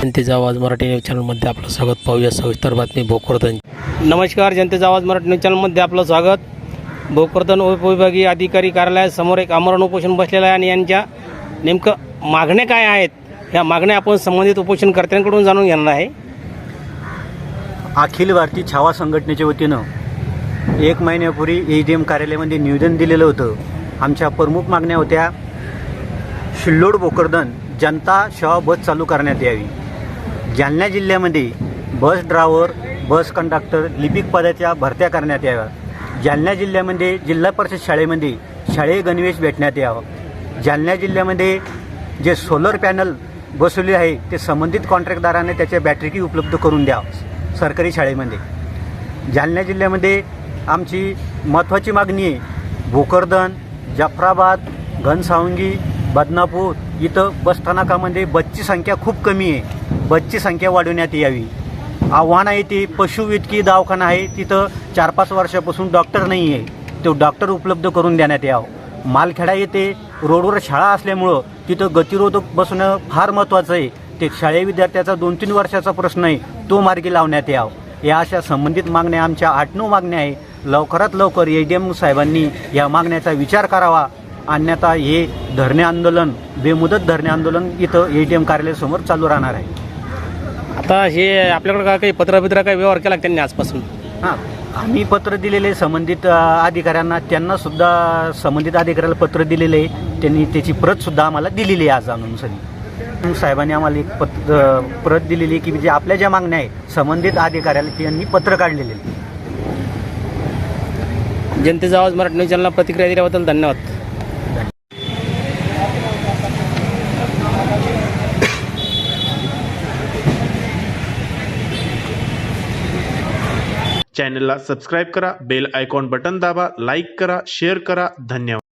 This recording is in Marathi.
जनतेचा आवाज मराठी न्यूज चॅनलमध्ये आपलं स्वागत. पाहूया सविस्तर बातमी भोकरदन. नमस्कार जनतेचा आवाज मराठी न्यूज चॅनलमध्ये आपलं स्वागत. भोकरदन उपविभागीय अधिकारी कार्यालयासमोर एक आमरण उपोषण बसलेलं आहे आणि यांच्या नेमकं मागण्या काय आहेत? ह्या मागण्या आपण संबंधित उपोषणकर्त्यांकडून जाणून घेणार आहे. अखिल भारतीय छावा संघटनेच्या वतीनं एक महिन्यापूर्वी ए डी एम कार्यालयामध्ये निवेदन दिलेलं होतं. आमच्या प्रमुख मागण्या होत्या शिल्लोड भोकरदन जनता सेवा बस चालू करण्यात यावी. जालना जिल्ह्यामध्ये बस ड्रायव्हर बस कंडक्टर लिपिक पदाच्या भरत्या करण्यात याव्या जालना जिल्ह्यामध्ये जिल्हा परिषद शाळेमध्ये शाळेय गणवेश भेटण्यात यावं. जालना जिल्ह्यामध्ये जे सोलर पॅनल बसवले आहे ते संबंधित कॉन्ट्रॅक्टदाराने त्याच्या बॅटरी उपलब्ध करून द्यावं सरकारी शाळेमध्ये. जालना जिल्ह्यामध्ये आमची महत्त्वाची मागणी आहे भोकरदन जाफराबाद घनसावंगी बदनापूर इथं बसस्थानकामध्ये बसची संख्या खूप कमी आहे. बसची संख्या वाढवण्यात यावी. आव्हान आहे ते पशुवैद्यकीय दवाखाना आहे तिथं चार पाच वर्षापासून डॉक्टर नाही आहे तो डॉक्टर उपलब्ध करून देण्यात यावं. मालखेडा येथे रोडवर शाळा असल्यामुळं तिथं गतिरोधक बसणं फार महत्त्वाचं आहे. ते शाळे विद्यार्थ्याचा दोन तीन वर्षाचा प्रश्न आहे तो मार्गी लावण्यात यावं. या अशा संबंधित मागण्या आमच्या आठ नऊ मागण्या आहे. लवकरात लवकर ए डी एम साहेबांनी या मागण्याचा विचार करावा. अन्यथा हे धरणे आंदोलन बेमुदत धरणे आंदोलन इथं ए डी एम कार्यालयासमोर चालू राहणार आहे. आता हे आपल्याकडे काय काही पत्रबित्र काही व्यवहार केला का त्यांनी आजपासून? हां आम्ही पत्र दिलेले संबंधित अ, अधिकाऱ्यांना त्यांना सुद्धा संबंधित अधिकाऱ्याला पत्र दिलेले आहे. त्यांनी त्याची प्रत सुद्धा आम्हाला दिलेली आहे आज आणून सनी. साहेबांनी आम्हाला एक पत्र प्रत दिलेली आहे की जे आपल्या ज्या मागण्या आहेत संबंधित अधिकाऱ्याला त्यांनी पत्र काढलेले आहे. जनतेचा आवाज मराठी न्यूज चॅनलला प्रतिक्रिया दिल्याबद्दल धन्यवाद. चॅनलला सबस्क्राईब करा बेल आयकॉन बटन दाबा लाईक करा शेअर करा धन्यवाद